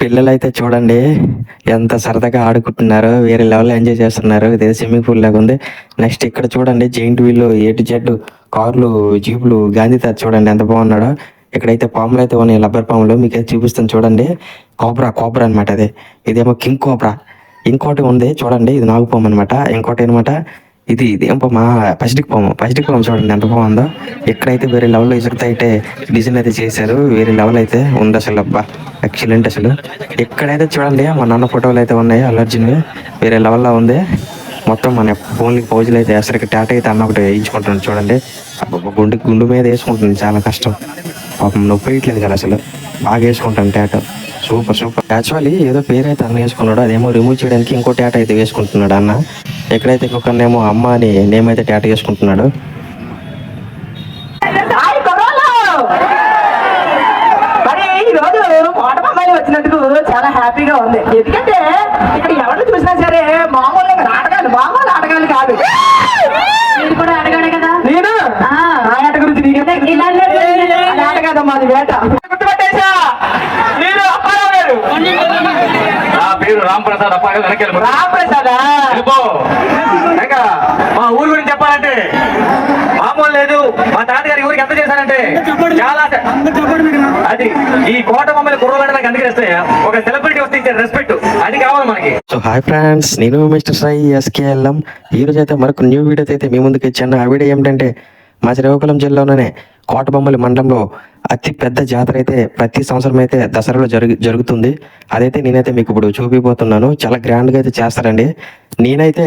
పిల్లలు అయితే చూడండి ఎంత సరదాగా ఆడుకుంటున్నారు వేరే లెవెల్ ఎంజాయ్ చేస్తున్నారు. ఇదే స్విమ్మింగ్ పూల్ లాగా ఉంది. నెక్స్ట్ ఇక్కడ చూడండి జైంట్ వీల్ ఏటు జెడ్ కార్లు జీపులు గాంధీ తాత చూడండి ఎంత బాగున్నాడో. ఇక్కడైతే పాములు అయితే ఉన్నాయి లబ్బర్ పాములు. మీకు అయితే చూపిస్తాను చూడండి. కోబ్రా కోబ్రా అనమాట అది. ఇదేమో కింగ్ కోబ్రా. ఇంకోటి ఉంది చూడండి ఇది నాగుపాము అనమాట ఇంకోటి అనమాట ఇది ఇదేం. మా పసిటిక్ పాము పసిడిక్ పాము చూడండి ఎంత బాగుందో. ఎక్కడైతే వేరే లెవెల్లో ఇసుకతో అయితే డిజైన్ అయితే చేశారు వేరే లెవెల్ అయితే ఉంది అసలు అబ్బా. ఎక్సలెంట్ అసలు. ఎక్కడైతే చూడండి మా నాన్న ఫోటోలు అయితే ఉన్నాయి అల్లర్జున్. వేరే లెవెల్లో ఉంది. మొత్తం మన ఫోన్లకి పౌజులు అయితే అసలు టాటా అయితే అన్న ఒకటి వేయించుకుంటున్నాను చూడండి. అబ్బబ్బా, గుండె గుండు మీద వేసుకుంటుంది చాలా కష్టం. పాపం నొప్పి వేయట్లేదు కదా అసలు. బాగా వేసుకుంటాను టాటా. Super super. యాక్చువల్లీ ఏదో పేరు అయితే అన్న వేసుకున్నాడు అదేమో రిమూవ్ చేయడానికి ఇంకో టాటా అయితే వేసుకుంటున్నాడు అన్న. ఎక్కడైతే ఇంకొకనేమో అమ్మ అని నేమ్ అయితే రోజు కోటబొమ్మాయి వచ్చినందుకు చాలా హ్యాపీగా ఉంది. ఎందుకంటే ఇక్కడ ఎవరు చూసినా సరే మామూలు నాటకాలు మామూలు నాటకాలు కాదు. మీరు కూడా అడగాడు కదా? నేను? ఆ. ఆట గురించి నీకే ఇలానే ఆ ఆట కాదమ్మా అది వేట గుర్తుపట్టేశా మీరు అప్పారావు గారు నా పేరు రామ్ ప్రసాద్ అప్పాగా వెనకెళ్ళి రామప్రసాదా? మా ఊరు గురించి చెప్పాలంటే మామూలు లేదు. మా తాతగారి ఊరికి ఎంత చేశానంటే చాలా అది ఈ కోట మమ్మల్ని కుర్రబెట్టడానికి అందుకే వస్తే ఒక సెలబ్రిటీ వస్తే ఇచ్చే రెస్పెక్ట్ అది కావాలి మనకి. సో హాయ్ ఫ్రెండ్స్ నేను మిస్టర్ సాయి ఎస్కేఎల్ఎం. ఈ రోజు అయితే మరొక న్యూ వీడియో అయితే మీ ముందుకు ఇచ్చాను. ఆ వీడియో ఏమిటంటే మా శ్రీకాకుళం జిల్లాలోనే కోటబొమ్మలి మండలంలో అతి పెద్ద జాతర అయితే ప్రతి సంవత్సరం అయితే దసరాలో జరుగు జరుగుతుంది. అదైతే నేనైతే మీకు ఇప్పుడు చూపిపోతున్నాను. చాలా గ్రాండ్గా అయితే చేస్తారండి. నేనైతే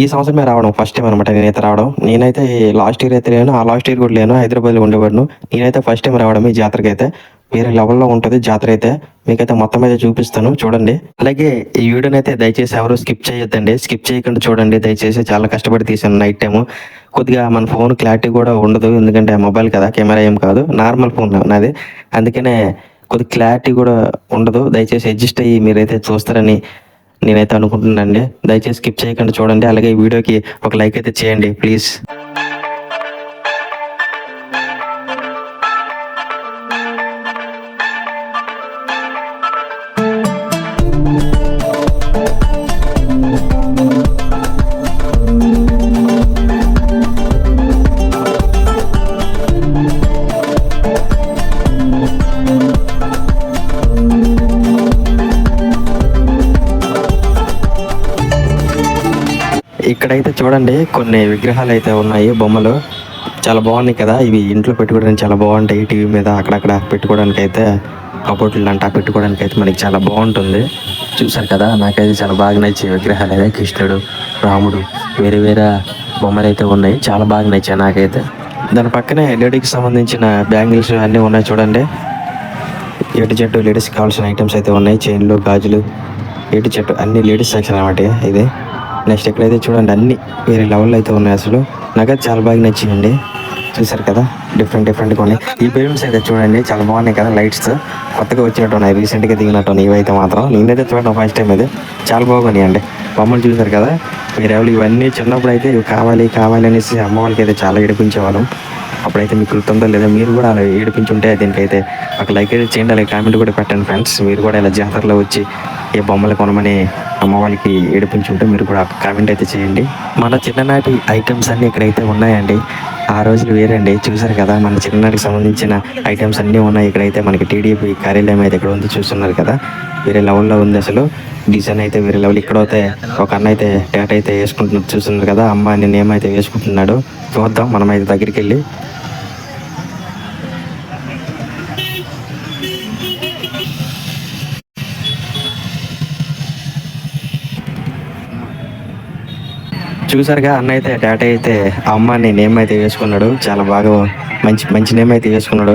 ఈ సంవత్సరమే రావడం ఫస్ట్ టైం అనమాట నేనైతే రావడం. నేనైతే లాస్ట్ ఇయర్ అయితే లేను ఆ లాస్ట్ ఇయర్ కూడా లేను హైదరాబాద్లో ఉండేవాడును. నేనైతే ఫస్ట్ టైం రావడం ఈ జాతరకి అయితే. వేరే లెవెల్లో ఉంటుంది జాతర అయితే. మీకైతే మొత్తం అయితే చూపిస్తాను చూడండి. అలాగే ఈ వీడియోని అయితే దయచేసి ఎవరు స్కిప్ చేయొద్దండి. స్కిప్ చేయకుండా చూడండి దయచేసి చాలా కష్టపడి తీసాను నైట్ టైం కొద్దిగా మన ఫోన్ క్లారిటీ కూడా ఉండదు. ఎందుకంటే మొబైల్ కదా కెమెరా ఏం కాదు. నార్మల్ ఫోన్ నాది. అందుకనే కొద్ది క్లారిటీ కూడా ఉండదు. దయచేసి అడ్జస్ట్ అయ్యి మీరైతే చూస్తారని నేనైతే అనుకుంటున్నానండి. దయచేసి స్కిప్ చేయకుండా చూడండి. అలాగే ఈ వీడియోకి ఒక లైక్ అయితే చేయండి ప్లీజ్. ఇక్కడైతే చూడండి కొన్ని విగ్రహాలు అయితే ఉన్నాయి బొమ్మలు. చాలా బాగున్నాయి కదా. ఇవి ఇంట్లో పెట్టుకోవడానికి చాలా బాగుంటాయి. టీవీ మీద అక్కడక్కడ పెట్టుకోవడానికి అయితే కబోర్డులు అంటా పెట్టుకోవడానికి అయితే మనకి చాలా బాగుంటుంది. చూసారు కదా? నాకైతే చాలా బాగా నచ్చే విగ్రహాలు. అయితే కృష్ణుడు రాముడు వేరే వేరే బొమ్మలు అయితే ఉన్నాయి. చాలా బాగా నచ్చాయి నాకైతే. దాని పక్కనే లేడీకి సంబంధించిన బ్యాంగిల్స్ అన్నీ ఉన్నాయి చూడండి. ఏటు చెట్టు లేడీస్కి కావాల్సిన ఐటమ్స్ అయితే ఉన్నాయి. చైన్లు గాజులు ఎటు చెట్టు అన్ని లేడీస్ సెక్షన్ అనమాట ఇది. నెక్స్ట్ ఎక్కడైతే చూడండి అన్ని వేరే లెవెల్లో అయితే ఉన్నాయి అసలు. నాకైతే చాలా బాగా నచ్చిందండి చూసారు కదా? డిఫరెంట్ డిఫరెంట్గా ఉన్నాయి. ఈ బెలూన్స్ అయితే చూడండి చాలా బాగున్నాయి కదా లైట్స్ కొత్తగా వచ్చినట్టు ఉన్నాయి రీసెంట్గా దిగినట్టు ఉన్నాయి ఇవైతే మాత్రం నేనైతే చూడడం ఫస్ట్ టైం అయితే చాలా బాగున్నాయి అండి. బొమ్మలు చూసారు కదా? మీరు ఎవరు ఇవన్నీ చిన్నప్పుడు అయితే ఇవి కావాలి కావాలి అనేసి అమ్మ వాళ్ళకి అయితే చాలా ఏడిపించేవాళ్ళం. అప్పుడైతే మీకు గుర్తుందో లేదా మీరు కూడా అలా ఏడిపించుంటే దీనికైతే ఒక లైక్ అయితే చేయండి అలాగే కామెంట్ కూడా పెట్టండి ఫ్రెండ్స్. మీరు కూడా ఇలా జాతరలో వచ్చి ఏ బొమ్మలు కొనమని అమ్మ వాళ్ళకి ఏడిపించుంటే మీరు కూడా కామెంట్ అయితే చేయండి. మన చిన్ననాటి ఐటమ్స్ అన్నీ ఇక్కడైతే ఉన్నాయండి. ఆ రోజులు వేరండి. చూసారు కదా మన చిన్ననాటికి సంబంధించిన ఐటమ్స్ అన్నీ ఉన్నాయి. ఇక్కడైతే మనకి టీడీపీ కార్యాలయం అయితే ఇక్కడ ఉంది చూస్తున్నారు కదా. వేరే లెవెల్లో ఉంది అసలు. డిజైన్ అయితే వేరే లెవెల్ ఇక్కడ అయితే ఒక అన్న అయితే టేట అయితే వేసుకుంటున్నారు చూస్తున్నారు కదా. అమ్మ అని నేమ్ అయితే వేసుకుంటున్నాడు. చూద్దాం మనం అయితే దగ్గరికి వెళ్ళి చూసారుగా అన్న అయితే డాడీ అయితే ఆ అమ్మాయిని నేమ్ అయితే వేసుకున్నాడు. చాలా బాగా మంచి మంచి నేమ్ అయితే వేసుకున్నాడు.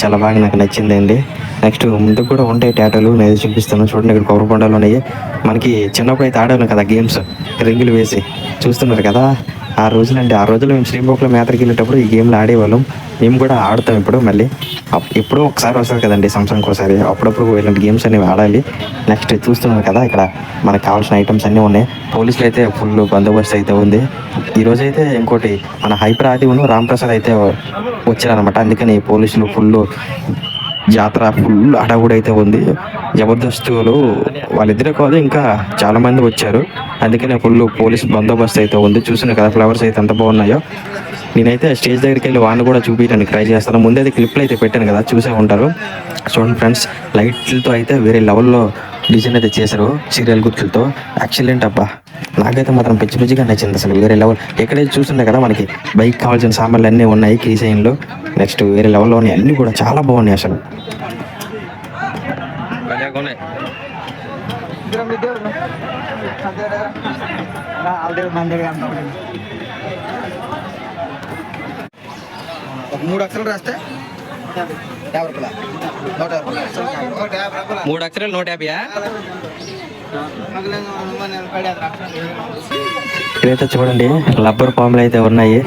చాలా బాగా నాకు నచ్చిందండి. నెక్స్ట్ ముందుకు కూడా ఉంటాయి టాటాలు నేను చూపిస్తాను. చూడండి ఇక్కడ కొబ్బరి బొండాలు ఉన్నాయి. మనకి చిన్నప్పుడు అయితే ఆడాను కదా గేమ్స్ రింగులు వేసి. చూస్తున్నారు కదా? ఆ రోజులండి ఆ రోజులు మేము శ్రీముఖంలో మేతకి వెళ్ళేటప్పుడు ఈ గేమ్లు ఆడేవాళ్ళం. మేము కూడా ఆడతాం ఇప్పుడు మళ్ళీ. అప్- ఎప్పుడో ఒకసారి వస్తుంది కదండి సంవత్సరానికి ఒకసారి. అప్పుడప్పుడు ఇలాంటి గేమ్స్ అనేవి ఆడాలి. నెక్స్ట్ చూస్తున్నారు కదా ఇక్కడ మనకు కావాల్సిన ఐటమ్స్ అన్నీ ఉన్నాయి. పోలీసులు అయితే ఫుల్ బందోబస్తు అయితే ఉంది. ఈరోజు అయితే ఇంకోటి మన హైపర్ ఆదివును రామ్ ప్రసాద్ అయితే వచ్చారనమాట అందుకని పోలీసులు ఫుల్ జాతర ఫుల్ హడావుడి అయితే ఉంది. జబర్దస్తులు వాళ్ళిద్దరే కాదు ఇంకా చాలా మంది వచ్చారు. అందుకనే ఫుల్ పోలీస్ బందోబస్తు అయితే ఉంది. చూసిన కదా ఫ్లవర్స్ అయితే ఎంత బాగున్నాయో. నేనైతే స్టేజ్ దగ్గరికి వెళ్ళి వాడిని కూడా చూపించడానికి ట్రై చేస్తాను. ముందే అయితే క్లిప్లు అయితే పెట్టాను కదా చూసే ఉంటారు. చూడండి ఫ్రెండ్స్ లైట్లతో అయితే వేరే లెవెల్లో డిజైన్ అయితే చేశారు సీరియల్ గుర్తులతో. యాక్సిడెంట్ అబ్బా. నాకైతే మాత్రం పిచ్చి పిచ్చిగా నచ్చింది అసలు. వేరే లెవెల్ ఎక్కడైతే చూస్తుండే కదా మనకి బైక్ కావాల్సిన సామాన్లు అన్నీ ఉన్నాయి కీసైన్లు నెక్స్ట్ వేరే లెవెల్లో ఉన్నాయి అన్నీ కూడా చాలా బాగున్నాయి అసలు. ఒక మూడు అక్షరాలు రాస్తే యాభై రూపాయలు? నూట యాభై రూపాయలు? నూట యాభై రూపాయలు మూడు అక్షరాలు నూట యాభై ఇక్కడైతే చూడండి. రబ్బర్ పాములు అయితే ఉన్నాయి.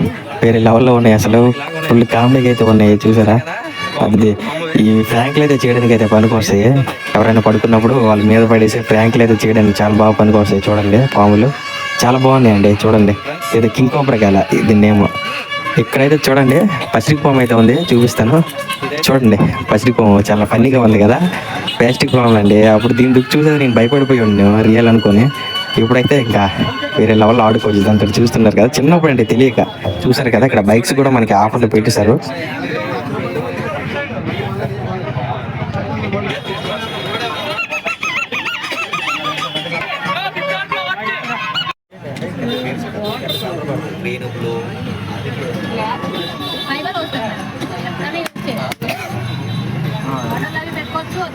వేరే లెవెల్లో ఉన్నాయి. అసలు ఫుల్ కామెడీకి అయితే ఉన్నాయి. చూసారా? అది ఈ ఫ్రాంక్లు అయితే చేయడానికి అయితే పనికొస్తాయి ఎవరైనా పడుకున్నప్పుడు వాళ్ళ మీద పడేసి ఫ్రాంక్లు అయితే చేయడానికి చాలా బాగా పనికొస్తాయి చూడండి పాములు. చాలా బాగున్నాయండి. చూడండి. ఇది కింగ్ కోబ్రా గల. ఇది నేమ్. ఇక్కడైతే చూడండి పసిరిక పాము అయితే ఉంది చూపిస్తాను. చూడండి పసిరిక పాము చాలా ఫన్నీగా ఉంది కదా. ప్లాస్టిక్ పాము అండి. అప్పుడు దీని దుక్కు చూసేది నేను భయపడిపోయి ఉన్నాను రియల్ అనుకొని. ఇప్పుడైతే ఇంకా వేరే లెవెల్లో ఆడుకోవచ్చు దాంతో చూస్తున్నారు కదా. చిన్నప్పుడు అంటే తెలియక చూసారు కదా ఇక్కడ బైక్స్ కూడా మనకి ఆఫర్లు పెట్టేశారు.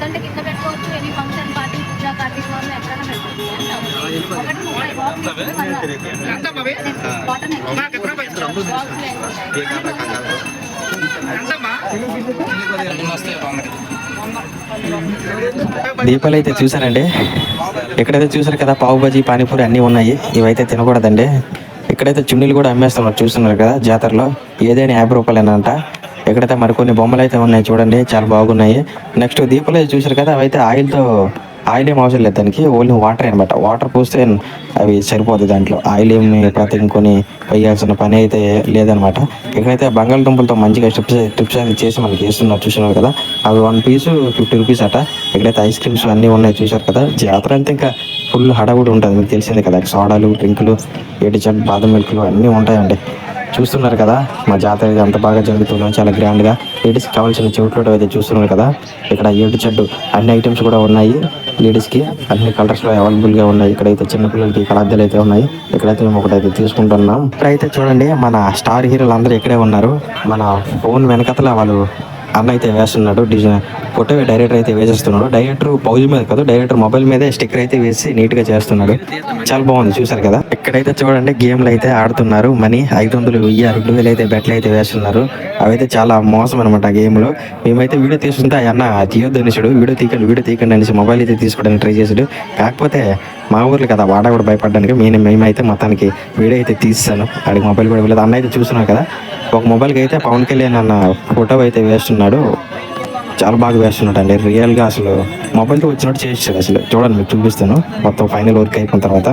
వద్దంటే కింద పెట్టుకోవచ్చు. ఎనీ ఫంక్షన్ పార్టీ పూజ వాళ్ళు ఎక్కడైనా దీపాలు అయితే చూసారండి ఇక్కడైతే చూసారు కదా పావు బజీ పానీపూరి అన్నీ ఉన్నాయి. ఇవైతే తినకూడదండి. ఇక్కడైతే చున్నీలు కూడా అమ్మేస్తున్నారు చూస్తున్నారు కదా జాతరలో. ఏదైనా యాభై రూపాయలేనంట. ఇక్కడైతే మరికొన్ని బొమ్మలు అయితే ఉన్నాయి చూడండి చాలా బాగున్నాయి. నెక్స్ట్ దీపాలు అయితే చూసారు కదా అవైతే ఆయిల్తో ఆయిల్ ఏం అవసరం లేదు దానికి ఓన్లీ వాటర్ అనమాట వాటర్ పోస్తే అవి సరిపోతుంది దాంట్లో. ఆయిల్ ఏమి ప్రతికొని వేయాల్సిన పని అయితే లేదనమాట ఇక్కడైతే బంగాళదుంపలతో మంచిగా స్టిప్స్ టిప్స్ అయితే చేసి మనకి వేస్తున్నారు చూసినారు కదా అవి వన్ పీస్ ఫిఫ్టీ రూపీస్ అట. ఇక్కడైతే ఐస్ క్రీమ్స్ అన్నీ ఉన్నాయి చూసారు కదా జాతర అంతా ఇంకా ఫుల్ హడావుడి ఉంటుంది మీకు తెలిసిందే కదా. సోడాలు డ్రింకులు ఏటి చెట్ బాదం మిల్క్లు అన్నీ ఉంటాయండి. చూస్తున్నారు కదా. మా జాతర ఇది అంత బాగా జరుగుతుందో చాలా గ్రాండ్గా లేడీస్కి కావాల్సిన చెవిట్లో అయితే చూస్తున్నారు కదా. ఇక్కడ ఏడు చెడ్డు అన్ని ఐటమ్స్ కూడా ఉన్నాయి లేడీస్కి అన్ని కలర్స్లో అవైలబుల్గా ఉన్నాయి. ఇక్కడైతే చిన్నపిల్లలకి కళాద్దాలు అయితే ఉన్నాయి. ఇక్కడైతే మేము ఒకటైతే తీసుకుంటున్నాం. ఇక్కడైతే చూడండి మన స్టార్ హీరోలు అందరూ ఇక్కడే ఉన్నారు. మన ఫోన్ వెనకతల వాళ్ళు అన్న అయితే వేస్తున్నాడు డిజైన్ ఫోటో డైరెక్టర్ అయితే వేసేస్తున్నాడు. డైరెక్టర్ పౌజ్ మీద కాదు డైరెక్టర్ మొబైల్ మీదే స్టిక్కర్ అయితే వేసి నీట్గా చేస్తున్నాడు. చాలా బాగుంది చూసారు కదా? ఇక్కడైతే చూడండి గేమ్లు అయితే ఆడుతున్నారు. మనీ ఐదు వందలు వెయ్యి రెండు వేలు అయితే బెట్లు అయితే వేస్తున్నారు. అవైతే చాలా మోసం అనమాట ఆ గేమ్లో మేమైతే వీడియో తీసుకుంటే అన్న తీయొద్దనిసాడు వీడియో తీకండి వీడియో తీకండి అనేసి మొబైల్ అయితే తీసుకోవడానికి ట్రై చేసాడు కాకపోతే మా ఊర్లో కదా వాడ కూడా భయపడడానికి మేము మేమైతే మొత్తానికి వీడియో అయితే తీస్తాను అడిగి మొబైల్ కూడా ఇవ్వలేదు. అన్న అయితే చూస్తున్నాం కదా ఒక మొబైల్కి అయితే పవన్ కళ్యాణ్ అన్న ఫోటో అయితే వేస్తున్నాడు. చాలా బాగా వేస్తున్నాడు అండి రియల్గా అసలు మొబైల్తో వచ్చినట్టు చేసాడు అసలు. చూడండి మీకు చూపిస్తాను. మొత్తం ఫైనల్ వర్క్ అయిపోయిన తర్వాత.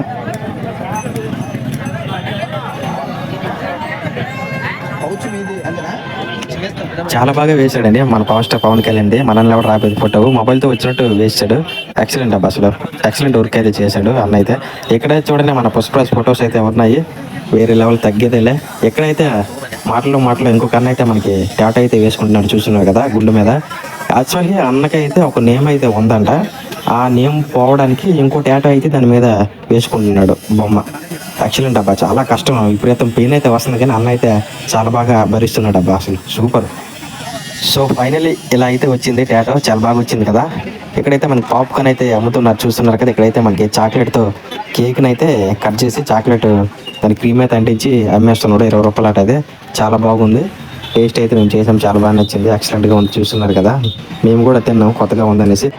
చాలా బాగా వేసాడండి మన పవర్ స్టార్ పవన్ కళ్యాణ్ మనల్ని ఎవరు రాబోయే ఫోటో మొబైల్తో వచ్చినట్టు వేసాడు ఎక్సలెంట్ అబ్బా అసలు. ఎక్సలెంట్ వర్క్ అయితే చేశాడు అన్న అయితే. ఇక్కడైతే చూడండి మన పుష్పరాజ్ ఫొటోస్ అయితే ఉన్నాయి. వేరే లెవెల్ తగ్గేదేలే. ఎక్కడైతే మాటలు మాటలు ఇంకొక అన్న అయితే మనకి టాటా అయితే వేసుకుంటున్నాడు చూస్తున్నాడు కదా గుండు మీద. యాక్చువల్లీ అన్నకైతే ఒక నేమ్ అయితే ఉందంట. ఆ నేమ్ పోవడానికి ఇంకో టాటా అయితే దాని మీద వేసుకుంటున్నాడు బొమ్మ. ఎక్సలెంట్ అబ్బా చాలా కష్టం. విపరీతం పెయిన్ అయితే వస్తుంది కానీ అన్న అయితే చాలా బాగా భరిస్తున్నాడు అబ్బా అసలు. సూపర్ సో ఫైనలీ ఇలా అయితే వచ్చింది టాటా. చాలా బాగా వచ్చింది కదా. ఇక్కడైతే మనకి పాప్కార్న్ అయితే అమ్ముతున్నారు చూస్తున్నారు కదా. ఇక్కడైతే మనకి చాక్లెట్తో కేక్ని అయితే కట్ చేసి చాక్లెట్ దాని క్రీమ్ అయితే అంటించి అమ్మేస్తున్నాడు ఇరవై రూపాయలు అట అదే. చాలా బాగుంది. టేస్ట్ అయితే మేము చేసాం. చాలా బాగా నచ్చింది. ఎక్సలెంట్గా ఉంది. చూస్తున్నారు కదా. మేము కూడా తిన్నాం. కొత్తగా ఉందనేసి.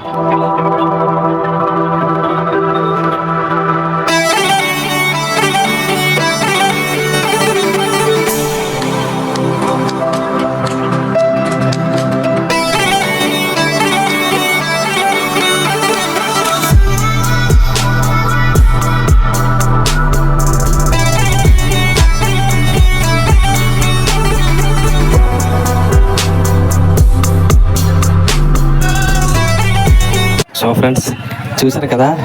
ఫ్రెండ్స్. చూసారు కదా?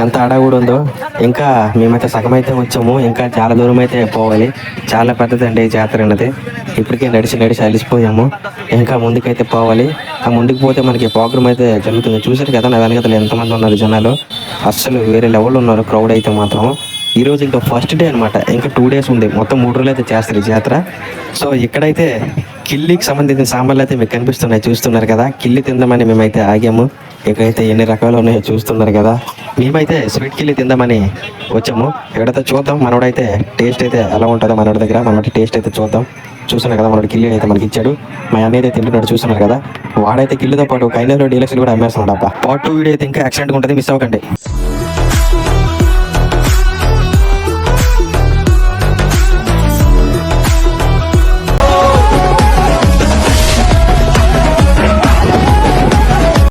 ఎంత అడవుడు ఉందో. ఇంకా మేమైతే సగం అయితే వచ్చాము. ఇంకా చాలా దూరం అయితే పోవాలి. చాలా పెద్దదండి ఈ జాతర అన్నది. ఇప్పటికే నడిచి నడిచి అలిసిపోయాము. ఇంకా ముందుకైతే పోవాలి. ఆ ముందుకు పోతే మనకి ప్రోగ్రామ్ అయితే జరుగుతుంది. చూసారు కదా? నా వెనకతలు ఎంతమంది ఉన్నారు జనాలు. అస్సలు వేరే లెవెల్ ఉన్నారు. క్రౌడ్ అయితే మాత్రం. ఈ రోజు ఇంకా ఫస్ట్ డే అనమాట ఇంకా టూ డేస్ ఉంది. మొత్తం మూడు రోజులు అయితే చేస్తారు ఈ జాతర. సో ఇక్కడైతే కిల్లికి సంబంధించిన సాంబార్లు అయితే మీకు కనిపిస్తున్నాయి. చూస్తున్నారు కదా? కిల్లి తిందామని మేమైతే ఆగాము. ఇక్కడైతే ఎన్ని రకాలు ఉన్నాయో చూస్తున్నారు కదా. మేమైతే స్వీట్ కిల్లి తిందామని వచ్చాము. ఎక్కడైతే చూద్దాం మనోడైతే టేస్ట్ అయితే ఎలా ఉంటుందో మనోడి దగ్గర. మనోడి టేస్ట్ అయితే చూద్దాం. చూస్తున్నారు కదా మనోడి కిల్లి అయితే మనకి ఇచ్చాడు. మా అన్నయ్య అయితే తింటున్నాడు చూస్తున్నారు కదా. వాడైతే కిల్లుతో పాటు కైనలో డీలక్స్ కూడా అమ్మేస్తున్నాడు అబ్బా. పార్ట్ టూ వీడియో అయితే ఇంకా యాక్సిడెంట్ ఉంటుంది మిస్ అవ్వకండి.